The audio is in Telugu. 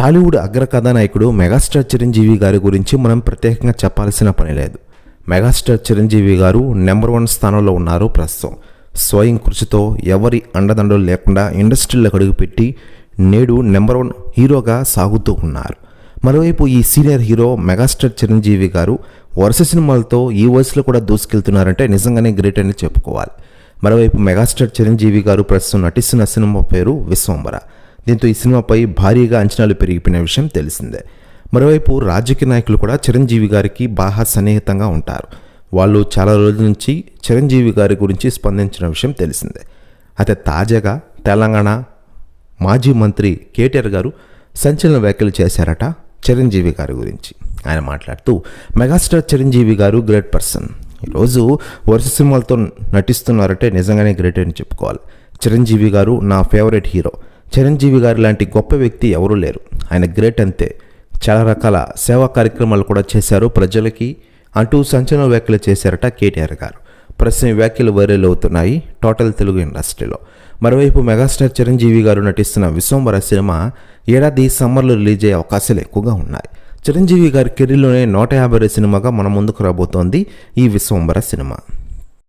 టాలీవుడ్ అగ్ర కథానాయకుడు మెగాస్టార్ చిరంజీవి గారి గురించి మనం ప్రత్యేకంగా చెప్పాల్సిన పని లేదు. మెగాస్టార్ చిరంజీవి గారు నెంబర్ వన్ స్థానంలో ఉన్నారు ప్రస్తుతం. స్వయం కృషితో ఎవరి అండదండలు లేకుండా ఇండస్ట్రీలోకి అడుగుపెట్టి నేడు నెంబర్ వన్ హీరోగా సాగుతూ ఉన్నారు. మరోవైపు ఈ సీనియర్ హీరో మెగాస్టార్ చిరంజీవి గారు వరుస సినిమాలతో ఈ వయసులో కూడా దూసుకెళ్తున్నారంటే నిజంగానే గ్రేట్ అని చెప్పుకోవాలి. మరోవైపు మెగాస్టార్ చిరంజీవి గారు ప్రస్తుతం నటిస్తున్న సినిమా పేరు విశ్వంబర. దీంతో ఈ సినిమాపై భారీగా అంచనాలు పెరిగిపోయిన విషయం తెలిసిందే. మరోవైపు రాజకీయ నాయకులు కూడా చిరంజీవి గారికి బాగా సన్నిహితంగా ఉంటారు. వాళ్ళు చాలా రోజుల నుంచి చిరంజీవి గారి గురించి స్పందించిన విషయం తెలిసిందే. అయితే తాజాగా తెలంగాణ మాజీ మంత్రి కేటీఆర్ గారు సంచలన వ్యాఖ్యలు చేశారట చిరంజీవి గారి గురించి. ఆయన మాట్లాడుతూ మెగాస్టార్ చిరంజీవి గారు గ్రేట్ పర్సన్. ఈరోజు వరుస సినిమాలతో నటిస్తున్నారంటే నిజంగానే గ్రేట్ అని చెప్పుకోవాలి. చిరంజీవి గారు నా ఫేవరెట్ హీరో. చిరంజీవి గారి లాంటి గొప్ప వ్యక్తి ఎవరూ లేరు. ఆయన గ్రేట్ అంతే. చాలా రకాల సేవా కార్యక్రమాలు కూడా చేశారు ప్రజలకి అంటూ సంచలన వ్యాఖ్యలు చేశారట కేటీఆర్ గారు. ప్రస్తుతం వ్యాఖ్యలు వైరల్ అవుతున్నాయి టోటల్ తెలుగు ఇండస్ట్రీలో. మరోవైపు మెగాస్టార్ చిరంజీవి గారు నటిస్తున్న విశ్వంబర సినిమా ఏడాది సమ్మర్లో రిలీజ్ అయ్యే అవకాశాలు ఎక్కువగా ఉన్నాయి. చిరంజీవి గారి కెరీర్లోనే నూట యాభై సినిమాగా మన ముందుకు రాబోతోంది ఈ విశ్వంబర సినిమా.